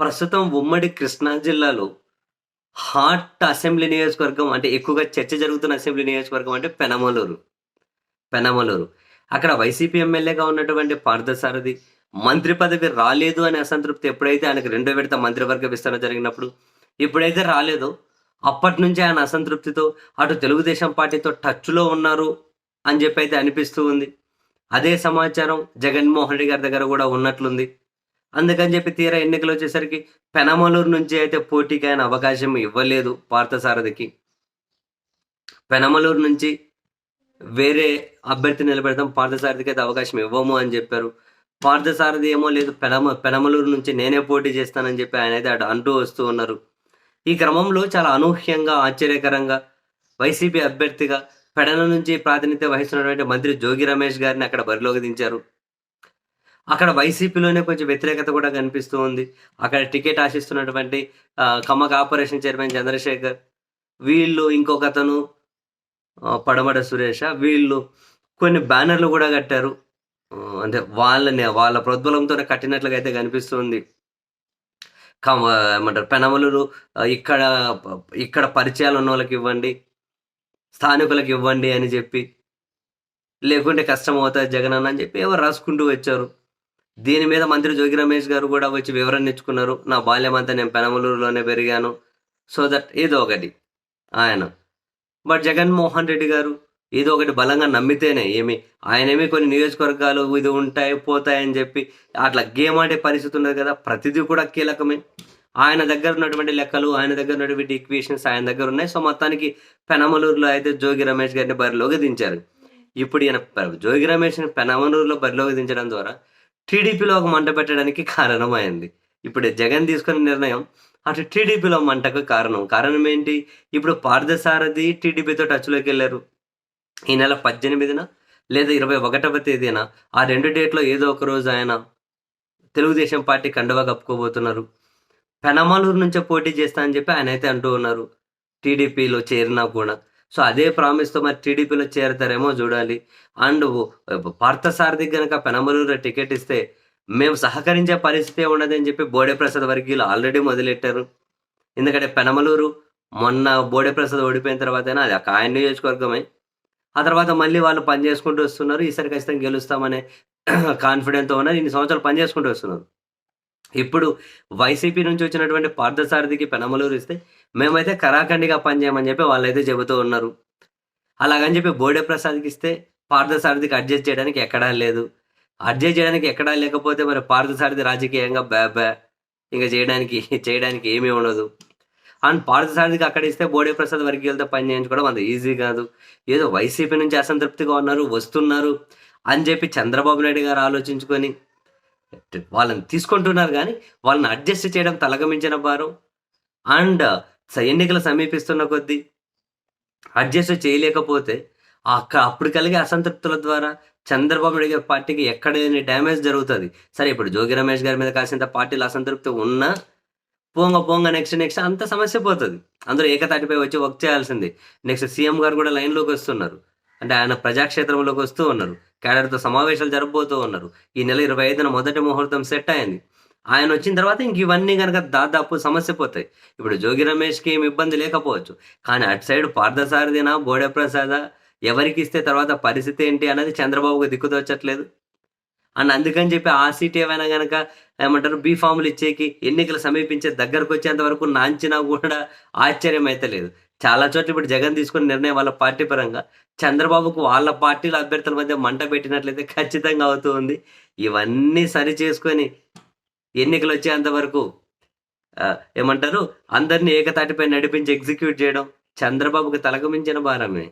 ప్రస్తుతం ఉమ్మడి కృష్ణా జిల్లాలో హాట్ అసెంబ్లీ నియోజకవర్గం అంటే ఎక్కువగా చర్చ జరుగుతున్న అసెంబ్లీ నియోజకవర్గం అంటే పెనమలూరు. పెనమలూరు. అక్కడ వైసీపీ ఎమ్మెల్యేగా ఉన్నటువంటి పార్థసారథి మంత్రి పదవి రాలేదు అనే అసంతృప్తి ఎప్పుడైతే ఆయనకు రెండో విడత మంత్రివర్గ విస్తరణ జరిగినప్పుడు ఇప్పుడైతే రాలేదో అప్పటి నుంచి ఆయన అసంతృప్తితో అటు తెలుగుదేశం పార్టీతో టచ్లో ఉన్నారు అని చెప్పి అయితే అనిపిస్తూ ఉంది. అదే సమాచారం జగన్మోహన్ రెడ్డి గారి దగ్గర కూడా ఉన్నట్లుంది. అందుకని చెప్పి తీరా ఎన్నికలు వచ్చేసరికి పెనమలూరు నుంచి అయితే పోటీకి ఆయన అవకాశం ఇవ్వలేదు పార్థసారథికి. పెనమలూరు నుంచి వేరే అభ్యర్థి నిలబెడతాం పార్థసారథికి అయితే అవకాశం ఇవ్వము అని చెప్పారు. పార్థసారథి ఏమో లేదు పెనమ పెనమలూరు నుంచి నేనే పోటీ చేస్తానని చెప్పి ఆయన అయితే అటు అంటూ వస్తూ ఉన్నారు. ఈ క్రమంలో చాలా అనూహ్యంగా ఆశ్చర్యకరంగా వైసీపీ అభ్యర్థిగా పెడన నుంచి ప్రాతినిధ్యం వహిస్తున్నటువంటి మంత్రి జోగి రమేష్ గారిని అక్కడ బరిలోకి దించారు. అక్కడ వైసీపీలోనే కొంచెం వ్యతిరేకత కూడా కనిపిస్తూ ఉంది. అక్కడ టికెట్ ఆశిస్తున్నటువంటి కమ్మ కార్పొరేషన్ చైర్మన్ చంద్రశేఖర్ వీళ్ళు ఇంకొక అతను పడమట సురేష వీళ్ళు కొన్ని బ్యానర్లు కూడా కట్టారు. అంటే వాళ్ళని వాళ్ళ ప్రోద్బలంతోనే కట్టినట్లుగా అయితే కనిపిస్తుంది కమ ఏమంటారు పెనమలూరు ఇక్కడ ఇక్కడ పరిచయాలు ఉన్న వాళ్ళకి ఇవ్వండి స్థానికులకు ఇవ్వండి అని చెప్పి లేకుంటే కష్టం అవుతుంది జగన్ అన్న అని చెప్పి ఎవరు రాసుకుంటూ వచ్చారు. దీని మీద మంత్రి జోగి రమేష్ గారు కూడా వచ్చి వివరణ ఇచ్చుకున్నారు. నా బాల్యం అంతా నేను పెనమలూరులోనే పెరిగాను. సో దట్ ఏదో ఒకటి ఆయన. బట్ జగన్మోహన్ రెడ్డి గారు ఏదో ఒకటి బలంగా నమ్మితేనే ఏమి ఆయనేమి కొన్ని నియోజకవర్గాలు ఇది ఉంటాయి పోతాయని చెప్పి అట్లా గేమ్ ఆడే పరిస్థితి ఉన్నది కదా ప్రతిదీ కూడా కీలకమే. ఆయన దగ్గర ఉన్నటువంటి లెక్కలు ఆయన దగ్గర ఉన్నటువంటి ఈక్వేషన్స్ ఆయన దగ్గర ఉన్నాయి. సో మొత్తానికి పెనమలూరులో అయితే జోగి రమేష్ గారిని బరిలోకి దించారు. ఇప్పుడు ఈయన జోగి రమేష్ని పెనమలూరులో బరిలోకి దించడం ద్వారా టీడీపీలో ఒక మంట పెట్టడానికి కారణమైంది. ఇప్పుడు జగన్ తీసుకున్న నిర్ణయం అటు టీడీపీలో మంటకు కారణం. కారణం ఏంటి? ఇప్పుడు పార్థసారథి టీడీపీతో టచ్లోకి వెళ్ళారు. ఈ నెల పద్దెనిమిదిన లేదా ఇరవై ఒకటవ తేదీన ఆ రెండు డేట్లో ఏదో ఒక రోజు ఆయన తెలుగుదేశం పార్టీ కండువా కప్పుకోబోతున్నారు. పెనమలూరు నుంచే పోటీ చేస్తా అని చెప్పి ఆయన అయితే అంటూ ఉన్నారు. టీడీపీలో చేరినా కూడా. సో అదే ప్రామిస్తో మరి టీడీపీలో చేరతారేమో చూడాలి. అండ్ పార్థసారథి గనక పెనమలూరు టికెట్ ఇస్తే మేము సహకరించే పరిస్థితి ఉండదని చెప్పి బోడేప్రసాద్ వర్గీయులు ఆల్రెడీ మొదలెట్టారు. ఎందుకంటే పెనమలూరు మొన్న బోడేప్రసాద్ ఓడిపోయిన తర్వాత అది ఒక ఆయన నియోజకవర్గమే. ఆ తర్వాత మళ్ళీ వాళ్ళు పని చేసుకుంటూ వస్తున్నారు. ఈసారి ఖచ్చితంగా గెలుస్తామనే కాన్ఫిడెంట్తో ఉన్నారు. ఇన్ని సంవత్సరాలు పని చేసుకుంటూ వస్తున్నారు. ఇప్పుడు వైసీపీ నుంచి వచ్చినటువంటి పార్థసారథికి పెనమలూరు ఇస్తే మేమైతే కరాఖండిగా పనిచేయమని చెప్పి వాళ్ళైతే చెబుతూ ఉన్నారు. అలాగని చెప్పి బోడే ప్రసాద్కి ఇస్తే పార్థసారథికి అడ్జస్ట్ చేయడానికి ఎక్కడా లేదు. అడ్జస్ట్ చేయడానికి ఎక్కడా లేకపోతే మరి పార్థసారథి రాజకీయంగా బ్యా బ్యా ఇంకా చేయడానికి చేయడానికి ఏమీ ఉండదు. అండ్ పార్థసారథికి అక్కడ ఇస్తే బోడే ప్రసాద్ వర్గీయులతో పని చేయించుకోవడం అంత ఈజీ కాదు. ఏదో వైసీపీ నుంచి అసంతృప్తిగా ఉన్నారు వస్తున్నారు అని చెప్పి చంద్రబాబు నాయుడు గారు ఆలోచించుకొని వాళ్ళని తీసుకుంటున్నారు కానీ వాళ్ళని అడ్జస్ట్ చేయడం తలగమించిన భారం అండ్ ఎన్నికలు సమీపిస్తున్న కొద్దీ అడ్జస్ట్ చేయలేకపోతే అక్కడ అప్పుడు కలిగే అసంతృప్తుల ద్వారా చంద్రబాబు నాయుడు గారి పార్టీకి ఎక్కడ లేని డ్యామేజ్ జరుగుతుంది. సరే ఇప్పుడు జోగి రమేష్ గారి మీద కాసింత పార్టీలో అసంతృప్తి ఉన్నా పోంగ పోంగ నెక్స్ట్ నెక్స్ట్ అంత సమస్య పోతుంది. అందరూ ఏకతాటిపై వచ్చి వర్క్ చేయాల్సింది. నెక్స్ట్ సీఎం గారు కూడా లైన్లోకి వస్తున్నారు. అంటే ఆయన ప్రజాక్షేత్రంలోకి వస్తూ ఉన్నారు. కేడర్తో సమావేశాలు జరగబోతూ ఉన్నారు. ఈ నెల ఇరవై ఐదున మొదటి ముహూర్తం సెట్ అయింది. ఆయన వచ్చిన తర్వాత ఇంక ఇవన్నీ కనుక దాదాపు సమస్య పోతాయి. ఇప్పుడు జోగి రమేష్కి ఏమి ఇబ్బంది లేకపోవచ్చు. కానీ అటు సైడ్ పార్థసారథినా బోడే ప్రసాద ఎవరికి ఇస్తే తర్వాత పరిస్థితి ఏంటి అనేది చంద్రబాబుకు దిక్కుదోచట్లేదు అండ్ అందుకని చెప్పి ఆ సీట్ ఏమైనా కనుక ఏమంటారు బీ ఫామ్లు ఇచ్చేకి ఎన్నికలు సమీపించే దగ్గరకు వచ్చేంత వరకు నాంచినా కూడా ఆశ్చర్యం అయితే లేదు. చాలా చోట్ల ఇప్పుడు జగన్ తీసుకున్న నిర్ణయం వాళ్ళ పార్టీ పరంగా చంద్రబాబుకు వాళ్ళ పార్టీల అభ్యర్థుల మధ్య మంట పెట్టినట్లయితే ఖచ్చితంగా అవుతూ ఉంది. ఇవన్నీ సరి చేసుకొని ఎన్నికలు వచ్చేంత వరకు ఏమంటారు? అందరినీ ఏకతాటిపై నడిపించి ఎగ్జిక్యూట్ చేయడం చంద్రబాబుకి తలకమించిన భారమే.